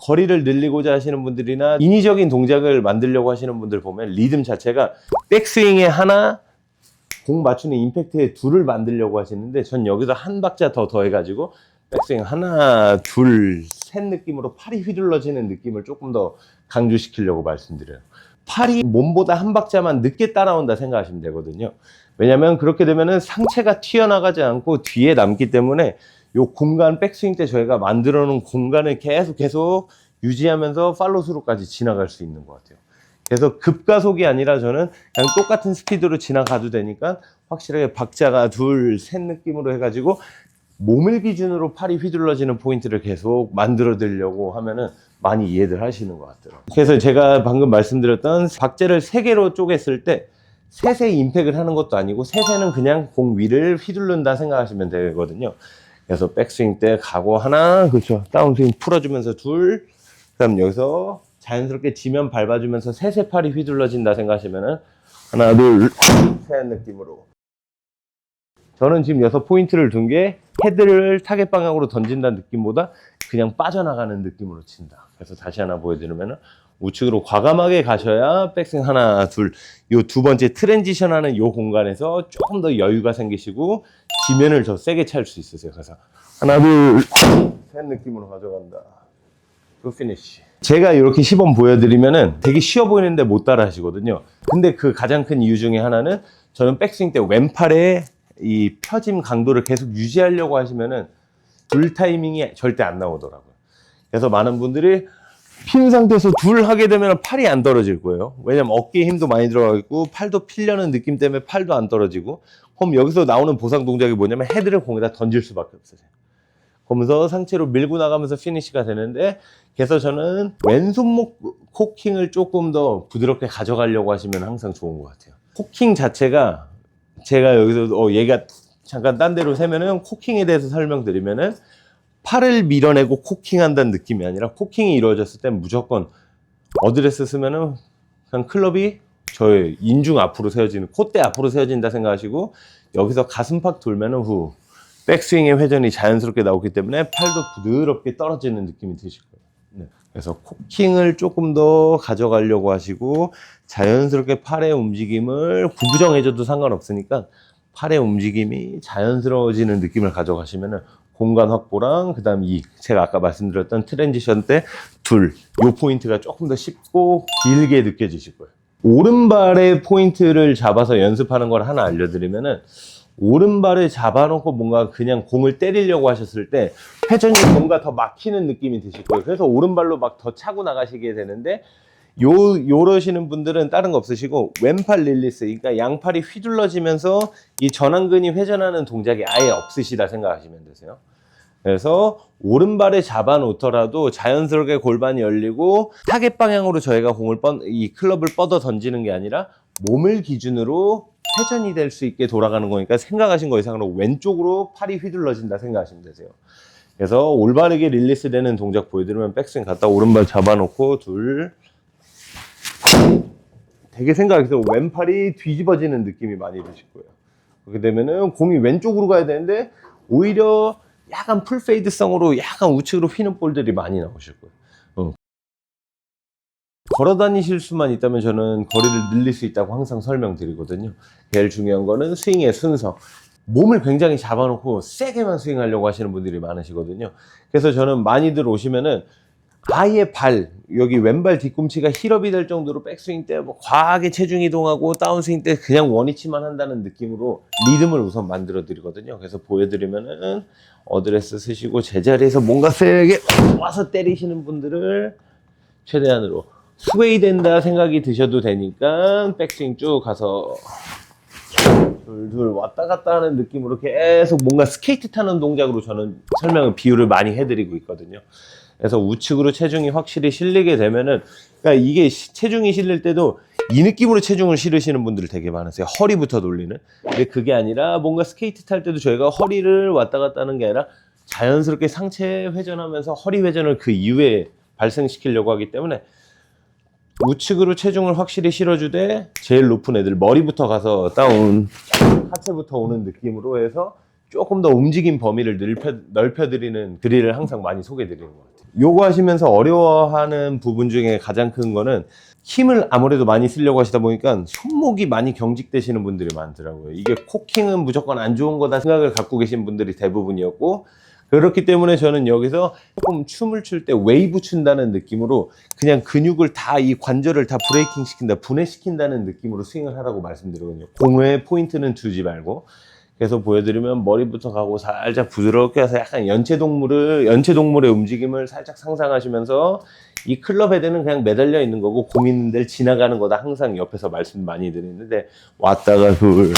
거리를 늘리고자 하시는 분들이나 인위적인 동작을 만들려고 하시는 분들 보면 리듬 자체가 백스윙에 하나 공 맞추는 임팩트에 둘을 만들려고 하시는데 전 여기서 한 박자 더 더해가지고 백스윙 하나 둘 셋 느낌으로 팔이 휘둘러지는 느낌을 조금 더 강조시키려고 말씀드려요. 팔이 몸보다 한 박자만 늦게 따라온다 생각하시면 되거든요 왜냐면 그렇게 되면은 상체가 튀어나가지 않고 뒤에 남기 때문에 요 공간 백스윙 때 저희가 만들어 놓은 공간을 계속 계속 유지하면서 팔로스루까지 지나갈 수 있는 것 같아요. 그래서 급가속이 아니라 저는 그냥 똑같은 스피드로 지나가도 되니까 확실하게 박자가 둘, 셋 느낌으로 해가지고 몸을 기준으로 팔이 휘둘러지는 포인트를 계속 만들어 드리려고 하면은 많이 이해들 하시는 것 같더라고요. 그래서 제가 방금 말씀드렸던 박자를 세 개로 쪼갰을 때 셋에 임팩을 하는 것도 아니고 셋에는 그냥 공 위를 휘두른다 생각하시면 되거든요. 그래서 백스윙 때 가고 하나, 그렇죠. 다운스윙 풀어주면서 둘, 그다음 여기서 자연스럽게 지면 밟아주면서 셋의 팔이 휘둘러진다 생각하시면은 하나, 둘, 셋 느낌으로. 저는 지금 여기서 포인트를 둔 게 헤드를 타겟 방향으로 던진다는 느낌보다 그냥 빠져나가는 느낌으로 친다. 그래서 다시 하나 보여드리면은 우측으로 과감하게 가셔야 백스윙 하나, 둘, 요 두 번째 트랜지션 하는 요 공간에서 조금 더 여유가 생기시고 지면을 더 세게 찰 수 있으세요. 그래서 하나, 둘, 셋 느낌으로 가져간다. 그 피니쉬. 제가 이렇게 시범 보여드리면은 되게 쉬워 보이는데 못 따라 하시거든요. 근데 그 가장 큰 이유 중에 하나는 저는 백스윙 때 왼팔에 이 펴짐 강도를 계속 유지하려고 하시면은 둘 타이밍이 절대 안 나오더라고요. 그래서 많은 분들이 핀 상태에서 둘 하게 되면 팔이 안 떨어질 거예요. 왜냐면 어깨에 힘도 많이 들어가 있고 팔도 필려는 느낌 때문에 팔도 안 떨어지고 그럼 여기서 나오는 보상 동작이 뭐냐면 헤드를 공에다 던질 수밖에 없어요. 그러면서 상체로 밀고 나가면서 피니시가 되는데 그래서 저는 왼손목 코킹을 조금 더 부드럽게 가져가려고 하시면 항상 좋은 것 같아요. 코킹 자체가 제가 여기서 어 얘가 잠깐 딴 데로 세면은 코킹에 대해서 설명드리면은 팔을 밀어내고 코킹한다는 느낌이 아니라 코킹이 이루어졌을 땐 무조건 어드레스 쓰면은 그냥 클럽이 저의 인중 앞으로 세워지는 콧대 앞으로 세워진다 생각하시고 여기서 가슴팍 돌면은 후 백스윙의 회전이 자연스럽게 나오기 때문에 팔도 부드럽게 떨어지는 느낌이 드실 거예요. 네. 그래서 코킹을 조금 더 가져가려고 하시고 자연스럽게 팔의 움직임을 구부정해줘도 상관없으니까 팔의 움직임이 자연스러워지는 느낌을 가져가시면은 공간 확보랑 그다음 이 제가 아까 말씀드렸던 트랜지션 때 둘 요 포인트가 조금 더 쉽고 길게 느껴지실 거예요. 오른발의 포인트를 잡아서 연습하는 걸 하나 알려드리면은 오른발을 잡아놓고 뭔가 그냥 공을 때리려고 하셨을 때 회전이 뭔가 더 막히는 느낌이 드실 거예요. 그래서 오른발로 막 더 차고 나가시게 되는데 요 요러시는 분들은 다른 거 없으시고 왼팔 릴리스 그러니까 양팔이 휘둘러지면서 이 전완근이 회전하는 동작이 아예 없으시다 생각하시면 되세요. 그래서 오른발에 잡아 놓더라도 자연스럽게 골반이 열리고 타겟 방향으로 저희가 공을 뻗, 이 클럽을 뻗어 던지는 게 아니라 몸을 기준으로 회전이 될 수 있게 돌아가는 거니까 생각하신 거 이상으로 왼쪽으로 팔이 휘둘러진다 생각하시면 되세요. 그래서 올바르게 릴리스 되는 동작 보여드리면 백스윙 갔다 오른발 잡아놓고 둘 되게 생각해서 왼팔이 뒤집어지는 느낌이 많이 드실 거예요. 그렇게 되면은 공이 왼쪽으로 가야 되는데 오히려 약간 풀페이드성으로 약간 우측으로 휘는 볼들이 많이 나오실 거예요. 어. 걸어 다니실 수만 있다면 저는 거리를 늘릴 수 있다고 항상 설명드리거든요. 제일 중요한 거는 스윙의 순서. 몸을 굉장히 잡아놓고 세게만 스윙하려고 하시는 분들이 많으시거든요. 그래서 저는 많이들 오시면은 아예 발, 여기 왼발 뒤꿈치가 힐업이 될 정도로 백스윙 때 뭐 과하게 체중 이동하고 다운스윙 때 그냥 원위치만 한다는 느낌으로 리듬을 우선 만들어 드리거든요. 그래서 보여드리면은 어드레스 쓰시고 제자리에서 뭔가 세게 와서 때리시는 분들을 최대한으로 스웨이 된다 생각이 드셔도 되니까 백스윙 쭉 가서 둘둘 왔다 갔다 하는 느낌으로 계속 뭔가 스케이트 타는 동작으로 저는 설명을 비유를 많이 해드리고 있거든요. 그래서 우측으로 체중이 확실히 실리게 되면은 그러니까 이게 시- 체중이 실릴 때도 이 느낌으로 체중을 실으시는 분들 되게 많으세요. 허리부터 돌리는. 근데 그게 아니라 뭔가 스케이트 탈 때도 저희가 허리를 왔다 갔다 하는 게 아니라 자연스럽게 상체 회전하면서 허리 회전을 그 이후에 발생시키려고 하기 때문에 우측으로 체중을 확실히 실어주되 제일 높은 애들 머리부터 가서 다운 하체부터 오는 느낌으로 해서 조금 더 움직임 범위를 넓혀, 넓혀드리는 드릴을 항상 많이 소개드리는 것 같아요. 요거 하시면서 어려워하는 부분 중에 가장 큰 거는 힘을 아무래도 많이 쓰려고 하시다 보니까 손목이 많이 경직되시는 분들이 많더라고요. 이게 코킹은 무조건 안 좋은 거다 생각을 갖고 계신 분들이 대부분이었고 그렇기 때문에 저는 여기서 조금 춤을 출 때 웨이브 춘다는 느낌으로 그냥 근육을 다 이 관절을 다 브레이킹 시킨다, 분해시킨다는 느낌으로 스윙을 하라고 말씀드리거든요. 공의 포인트는 두지 말고. 그래서 보여드리면 머리부터 가고 살짝 부드럽게 해서 약간 연체동물을, 연체동물의 움직임을 살짝 상상하시면서 이 클럽 헤드는 그냥 매달려 있는 거고 데를 지나가는 거다 항상 옆에서 말씀 많이 드리는데 왔다가 둘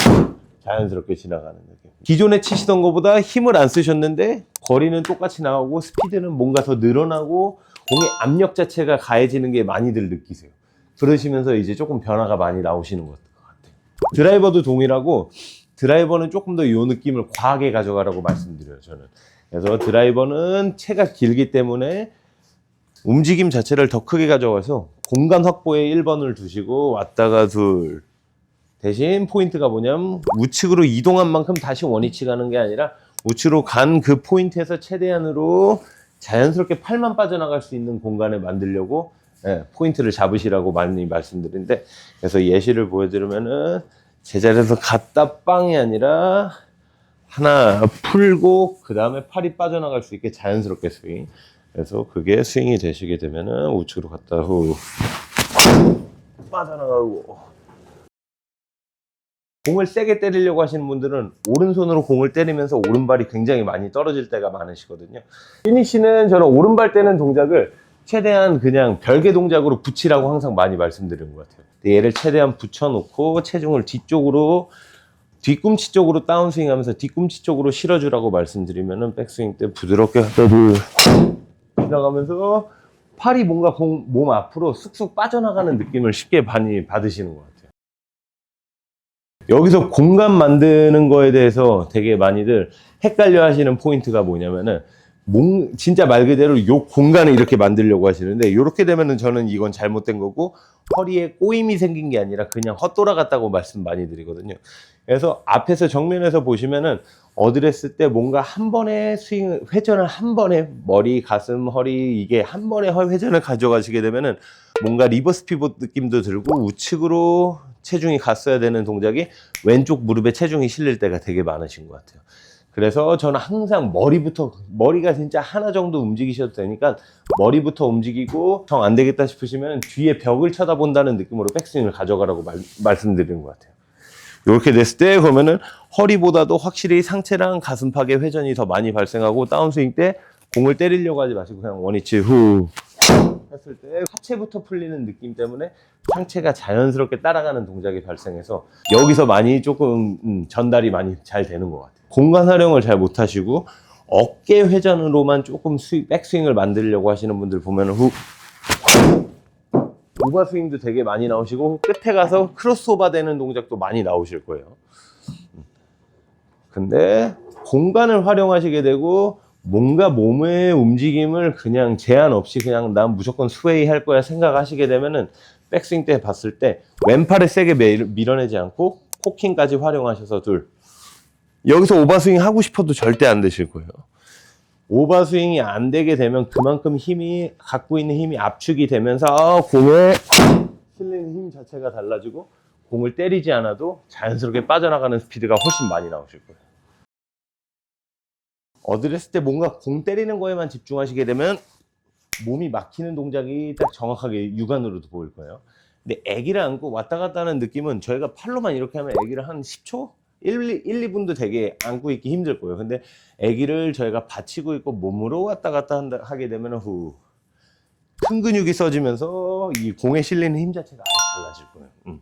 자연스럽게 지나가는 느낌. 기존에 치시던 것보다 힘을 안 쓰셨는데 거리는 똑같이 나오고 스피드는 뭔가 더 늘어나고 공의 압력 자체가 가해지는 게 많이들 느끼세요. 그러시면서 이제 조금 변화가 많이 나오시는 것 같아요. 드라이버도 동일하고 드라이버는 조금 더 이 느낌을 과하게 가져가라고 말씀드려요, 저는. 그래서 드라이버는 채가 길기 때문에 움직임 자체를 더 크게 가져가서 공간 확보에 1번을 두시고 왔다가 둘. 대신 포인트가 뭐냐면 우측으로 이동한 만큼 다시 원위치 가는 게 아니라 우측으로 간 그 포인트에서 최대한으로 자연스럽게 팔만 빠져나갈 수 있는 공간을 만들려고 예, 포인트를 잡으시라고 많이 말씀드리는데 그래서 예시를 보여드리면은 제자리에서 갔다 빵이 아니라 하나 풀고 그 다음에 팔이 빠져나갈 수 있게 자연스럽게 스윙 그래서 그게 스윙이 되시게 되면은 우측으로 갔다 후 빠져나가고 공을 세게 때리려고 하시는 분들은 오른손으로 공을 때리면서 오른발이 굉장히 많이 떨어질 때가 많으시거든요. 피니시는 저는 오른발 떼는 동작을 최대한 그냥 별개 동작으로 붙이라고 항상 많이 말씀드리는 것 같아요. 얘를 최대한 붙여놓고 체중을 뒤쪽으로 뒤꿈치 쪽으로 다운스윙 하면서 뒤꿈치 쪽으로 실어주라고 말씀드리면은 백스윙 때 부드럽게 하다를 지나가면서 팔이 뭔가 공- 몸 앞으로 쑥쑥 빠져나가는 느낌을 쉽게 많이 받으시는 것 같아요. 여기서 공간 만드는 거에 대해서 되게 많이들 헷갈려 하시는 포인트가 뭐냐면은 몽, 진짜 말 그대로 요 공간을 이렇게 만들려고 하시는데 이렇게 되면은 저는 이건 잘못된 거고 허리에 꼬임이 생긴 게 아니라 그냥 헛돌아갔다고 말씀 많이 드리거든요. 그래서 앞에서 정면에서 보시면은 어드레스 때 뭔가 한 번에 스윙 회전을 한 번에 머리, 가슴, 허리 이게 한 번에 허- 회전을 가져가시게 되면은 뭔가 리버스 피봇 느낌도 들고 우측으로 체중이 갔어야 되는 동작이 왼쪽 무릎에 체중이 실릴 때가 되게 많으신 것 같아요. 그래서 저는 항상 머리부터 머리가 진짜 하나 정도 움직이셔도 되니까 머리부터 움직이고 정 안 되겠다 싶으시면 뒤에 벽을 쳐다본다는 느낌으로 백스윙을 가져가라고 말, 말씀드리는 것 같아요. 이렇게 됐을 때 그러면은 허리보다도 확실히 상체랑 가슴팍에 회전이 더 많이 발생하고 다운스윙 때 공을 때리려고 하지 마시고 그냥 원위치 후 했을 때 하체부터 풀리는 느낌 때문에 상체가 자연스럽게 따라가는 동작이 발생해서 여기서 많이 조금 음, 전달이 많이 잘 되는 것 같아요. 공간 활용을 잘 못하시고 어깨 회전으로만 조금 스윙, 백스윙을 만들려고 하시는 분들 보면은 후 오버 스윙도 되게 많이 나오시고 끝에 가서 크로스오버 되는 동작도 많이 나오실 거예요. 근데 공간을 활용하시게 되고 뭔가 몸의 움직임을 그냥 제한 없이 그냥 난 무조건 스웨이 할 거야 생각하시게 되면은 백스윙 때 봤을 때 왼팔을 세게 밀- 밀어내지 않고 코킹까지 활용하셔서 둘 여기서 오버스윙 하고 싶어도 절대 안 되실 거예요. 오버스윙이 안 되게 되면 그만큼 힘이 갖고 있는 힘이 압축이 되면서 아, 공에 실리는 힘 자체가 달라지고 공을 때리지 않아도 자연스럽게 빠져나가는 스피드가 훨씬 많이 나오실 거예요. 어드레스 때 뭔가 공 때리는 거에만 집중하시게 되면 몸이 막히는 동작이 딱 정확하게 육안으로도 보일 거예요. 근데 애기를 안고 왔다 갔다 하는 느낌은 저희가 팔로만 이렇게 하면 애기를 한 10초? 1, 1, 2분도 되게 안고 있기 힘들 거예요. 근데 애기를 저희가 받치고 있고 몸으로 왔다 갔다 한다, 하게 되면 후. 큰 근육이 써지면서 이 공에 실리는 힘 자체가 아예 달라질 거예요. 음.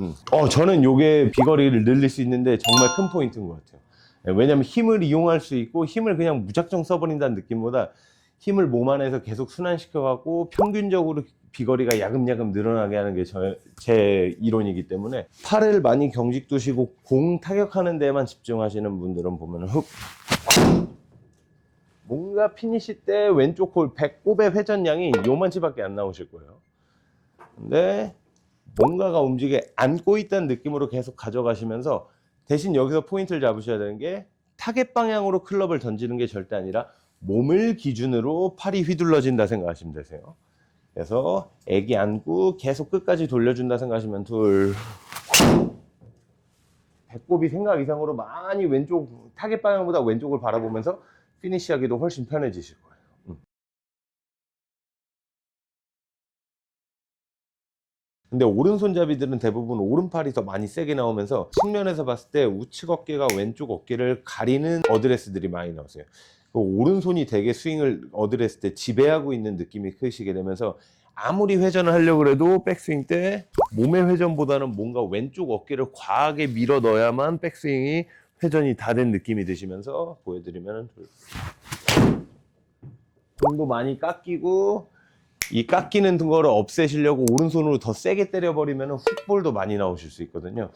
음. 어, 저는 요게 비거리를 늘릴 수 있는데 정말 큰 포인트인 것 같아요. 예, 왜냐면 힘을 이용할 수 있고 힘을 그냥 무작정 써버린다는 느낌보다 힘을 몸 안에서 계속 순환시켜갖고 평균적으로 비거리가 야금야금 늘어나게 하는 게 제 이론이기 때문에 팔을 많이 경직 두시고 공 타격하는 데만 집중하시는 분들은 보면 훅 뭔가 피니시 때 왼쪽 홀 배꼽의 회전량이 요만치밖에 안 나오실 거예요. 근데 뭔가가 움직여 안고 있다는 느낌으로 계속 가져가시면서 대신 여기서 포인트를 잡으셔야 되는 게 타겟 방향으로 클럽을 던지는 게 절대 아니라 몸을 기준으로 팔이 휘둘러진다 생각하시면 되세요. 그래서 애기 안고 계속 끝까지 돌려준다 생각하시면 둘 배꼽이 생각 이상으로 많이 왼쪽 타겟 방향보다 왼쪽을 바라보면서 피니시하기도 훨씬 편해지실 거예요. 음. 근데 오른손잡이들은 대부분 오른팔이 더 많이 세게 나오면서 측면에서 봤을 때 우측 어깨가 왼쪽 어깨를 가리는 어드레스들이 많이 나오세요. 그 오른손이 되게 스윙을 어드레스 때 지배하고 있는 느낌이 크시게 되면서 아무리 회전을 하려고 해도 백스윙 때 몸의 회전보다는 뭔가 왼쪽 어깨를 과하게 밀어 넣어야만 백스윙이 회전이 다 된 느낌이 드시면서 보여드리면 공도 많이 깎이고 이 깎이는 거를 없애시려고 오른손으로 더 세게 때려버리면 훅볼도 많이 나오실 수 있거든요.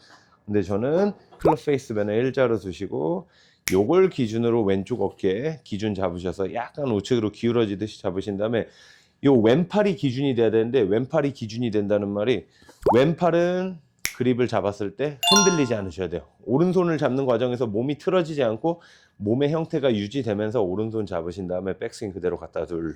근데 저는 클럽 페이스밴을 일자로 두시고 요걸 기준으로 왼쪽 어깨 기준 잡으셔서 약간 우측으로 기울어지듯이 잡으신 다음에 요 왼팔이 기준이 돼야 되는데 왼팔이 기준이 된다는 말이 왼팔은 그립을 잡았을 때 흔들리지 않으셔야 돼요. 오른손을 잡는 과정에서 몸이 틀어지지 않고 몸의 형태가 유지되면서 오른손 잡으신 다음에 백스윙 그대로 갖다 둘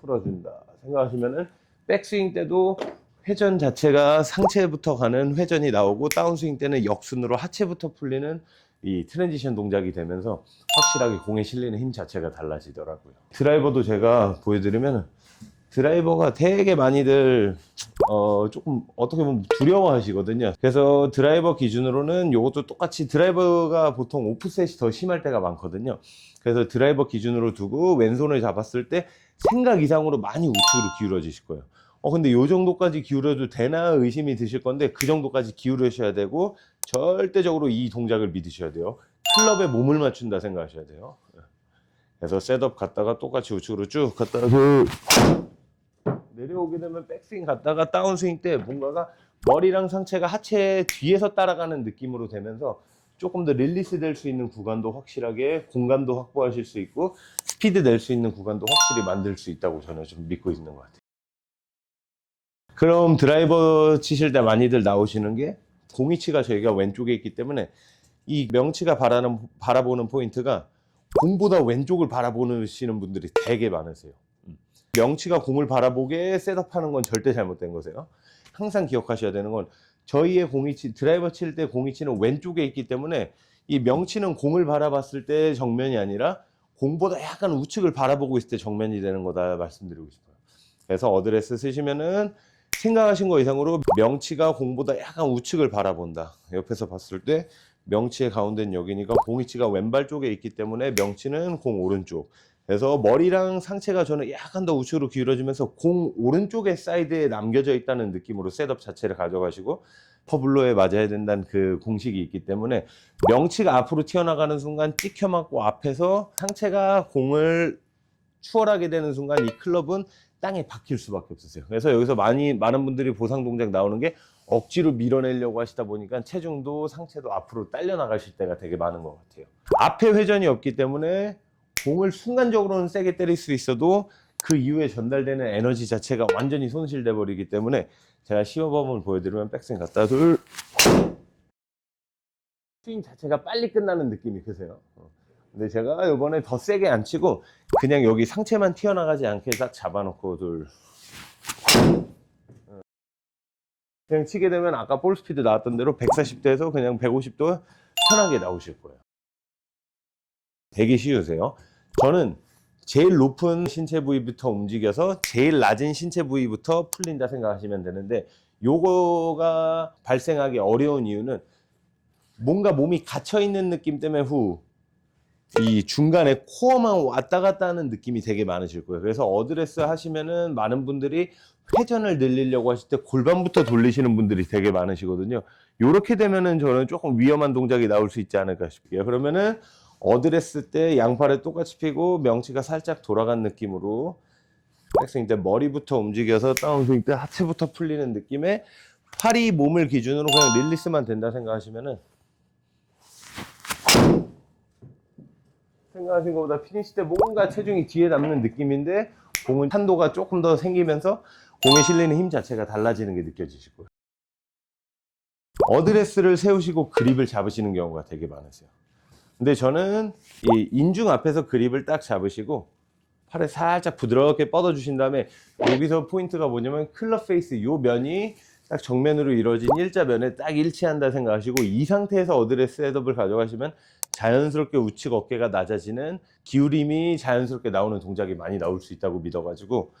풀어준다 생각하시면은 백스윙 때도 회전 자체가 상체부터 가는 회전이 나오고 다운스윙 때는 역순으로 하체부터 풀리는 이 트랜지션 동작이 되면서 확실하게 공에 실리는 힘 자체가 달라지더라고요. 드라이버도 제가 보여드리면 드라이버가 되게 많이들 어 조금 어떻게 보면 두려워하시거든요. 그래서 드라이버 기준으로는 이것도 똑같이 드라이버가 보통 오프셋이 더 심할 때가 많거든요. 그래서 드라이버 기준으로 두고 왼손을 잡았을 때 생각 이상으로 많이 우측으로 기울어지실 거예요. 어 근데 요 정도까지 기울여도 되나 의심이 드실 건데 그 정도까지 기울으셔야 되고 절대적으로 이 동작을 믿으셔야 돼요. 클럽에 몸을 맞춘다 생각하셔야 돼요. 그래서 셋업 갔다가 똑같이 우측으로 쭉 갔다가 그 내려오게 되면 백스윙 갔다가 다운스윙 때 뭔가가 머리랑 상체가 하체 뒤에서 따라가는 느낌으로 되면서 조금 더 릴리스 될 수 있는 구간도 확실하게 공간도 확보하실 수 있고 스피드 낼 수 있는 구간도 확실히 만들 수 있다고 저는 좀 믿고 있는 것 같아요. 그럼 드라이버 치실 때 많이들 나오시는 게 공이치가 저희가 왼쪽에 있기 때문에 이 명치가 바라는, 바라보는 포인트가 공보다 왼쪽을 바라보시는 분들이 되게 많으세요. 음. 명치가 공을 바라보게 셋업하는 건 절대 잘못된 거세요. 항상 기억하셔야 되는 건 저희의 공이치 드라이버 칠 때 공이치는 왼쪽에 있기 때문에 이 명치는 공을 바라봤을 때 정면이 아니라 공보다 약간 우측을 바라보고 있을 때 정면이 되는 거다 말씀드리고 싶어요. 그래서 어드레스 쓰시면은 생각하신 거 이상으로 명치가 공보다 약간 우측을 바라본다. 옆에서 봤을 때 명치의 가운데는 여기니까 공이치가 왼발 쪽에 있기 때문에 명치는 공 오른쪽. 그래서 머리랑 상체가 저는 약간 더 우측으로 기울어지면서 공 오른쪽의 사이드에 남겨져 있다는 느낌으로 셋업 자체를 가져가시고 퍼블로에 맞아야 된다는 그 공식이 있기 때문에 명치가 앞으로 튀어나가는 순간 찍혀 맞고 앞에서 상체가 공을 추월하게 되는 순간 이 클럽은 땅에 박힐 수밖에 없었어요. 그래서 여기서 많이 많은 분들이 보상 동작 나오는 게 억지로 밀어내려고 하시다 보니까 체중도 상체도 앞으로 딸려 나가실 때가 되게 많은 것 같아요. 앞에 회전이 없기 때문에 공을 순간적으로는 세게 때릴 수 있어도 그 이후에 전달되는 에너지 자체가 완전히 손실돼 버리기 때문에 제가 시범을 보여드리면 백스윙 갔다 둘 스윙 자체가 빨리 끝나는 느낌이 크세요. 어. 근데 제가 이번에 더 세게 안 치고 그냥 여기 상체만 튀어나가지 않게 딱 잡아놓고 둘 어. 그냥 치게 되면 아까 볼 스피드 나왔던 대로 140도에서 그냥 150도 편하게 나오실 거예요. 되게 쉬우세요. 저는 제일 높은 신체 부위부터 움직여서 제일 낮은 신체 부위부터 풀린다 생각하시면 되는데 요거가 발생하기 어려운 이유는 뭔가 몸이 갇혀 있는 느낌 때문에 후 이 중간에 코어만 왔다 갔다 하는 느낌이 되게 많으실 거예요. 그래서 어드레스 하시면은 많은 분들이 회전을 늘리려고 하실 때 골반부터 돌리시는 분들이 되게 많으시거든요. 요렇게 되면은 저는 조금 위험한 동작이 나올 수 있지 않을까 싶게요. 그러면은 어드레스 때 양팔을 똑같이 펴고 명치가 살짝 돌아간 느낌으로 백스윙 때 머리부터 움직여서 다운스윙 때 하체부터 풀리는 느낌에 팔이 몸을 기준으로 그냥 릴리스만 된다 생각하시면은 생각하신 것보다 피니시 때 뭔가 체중이 뒤에 남는 느낌인데 공은 탄도가 조금 더 생기면서 공에 실리는 힘 자체가 달라지는 게 느껴지실 거예요. 어드레스를 세우시고 그립을 잡으시는 경우가 되게 많으세요. 근데 저는 이 인중 앞에서 그립을 딱 잡으시고 팔을 살짝 부드럽게 뻗어 주신 다음에 여기서 포인트가 뭐냐면 클럽 페이스 요 면이 딱 정면으로 이루어진 일자면에 딱 일치한다 생각하시고 이 상태에서 어드레스 셋업을 가져가시면 자연스럽게 우측 어깨가 낮아지는 기울임이 자연스럽게 나오는 동작이 많이 나올 수 있다고 믿어가지고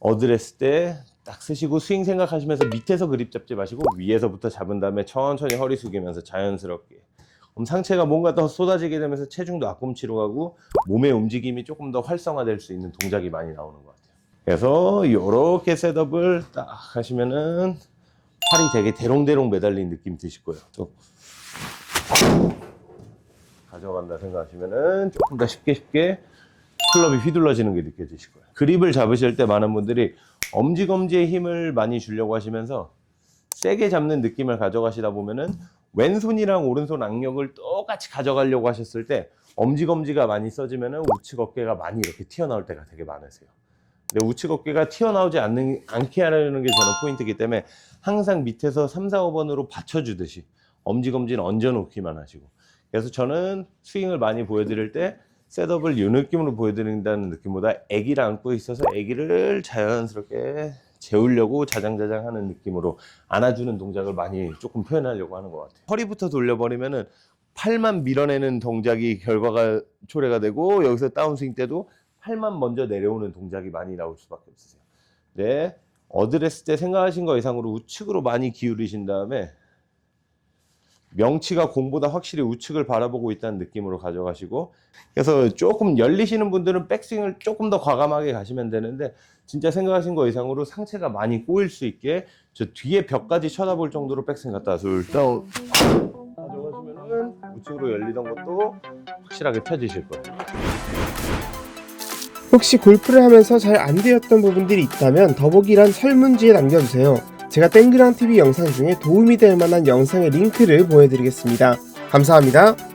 어드레스 때 딱 쓰시고 스윙 생각하시면서 밑에서 그립 잡지 마시고 위에서부터 잡은 다음에 천천히 허리 숙이면서 자연스럽게 그럼 상체가 뭔가 더 쏟아지게 되면서 체중도 앞꿈치로 가고 몸의 움직임이 조금 더 활성화될 수 있는 동작이 많이 나오는 것 같아요. 그래서 이렇게 셋업을 딱 하시면은 팔이 되게 대롱대롱 매달린 느낌 드실 거예요. 또 가져간다 생각하시면은 조금 더 쉽게 쉽게 클럽이 휘둘러지는 게 느껴지실 거예요. 그립을 잡으실 때 많은 분들이 엄지검지에 힘을 많이 주려고 하시면서 세게 잡는 느낌을 가져가시다 보면은 왼손이랑 오른손 악력을 똑같이 가져가려고 하셨을 때 엄지검지가 많이 써지면은 우측 어깨가 많이 이렇게 튀어나올 때가 되게 많으세요. 근데 우측 어깨가 튀어나오지 않는, 않게 하려는 게 저는 포인트이기 때문에 항상 밑에서 3, 4, 5번으로 받쳐주듯이 엄지검지는 얹어놓기만 하시고 그래서 저는 스윙을 많이 보여드릴 때 셋업을 이 느낌으로 보여드린다는 느낌보다 아기를 안고 있어서 아기를 자연스럽게 재우려고 자장자장 하는 느낌으로 안아주는 동작을 많이 조금 표현하려고 하는 것 같아요. 허리부터 돌려버리면은 팔만 밀어내는 동작이 결과가 초래가 되고 여기서 다운스윙 때도 팔만 먼저 내려오는 동작이 많이 나올 수밖에 없으세요. 네, 어드레스 때 생각하신 거 이상으로 우측으로 많이 기울이신 다음에 명치가 공보다 확실히 우측을 바라보고 있다는 느낌으로 가져가시고 그래서 조금 열리시는 분들은 백스윙을 조금 더 과감하게 가시면 되는데 진짜 생각하신 거 이상으로 상체가 많이 꼬일 수 있게 저 뒤에 벽까지 쳐다볼 정도로 백스윙 갔다 둘 다운 가져가시면은 우측으로 열리던 것도 확실하게 펴지실 거예요. 혹시 골프를 하면서 잘 안 되었던 부분들이 있다면 더보기란 설문지에 남겨주세요. 제가 땡그랑 TV 영상 중에 도움이 될 만한 영상의 링크를 보여드리겠습니다. 감사합니다.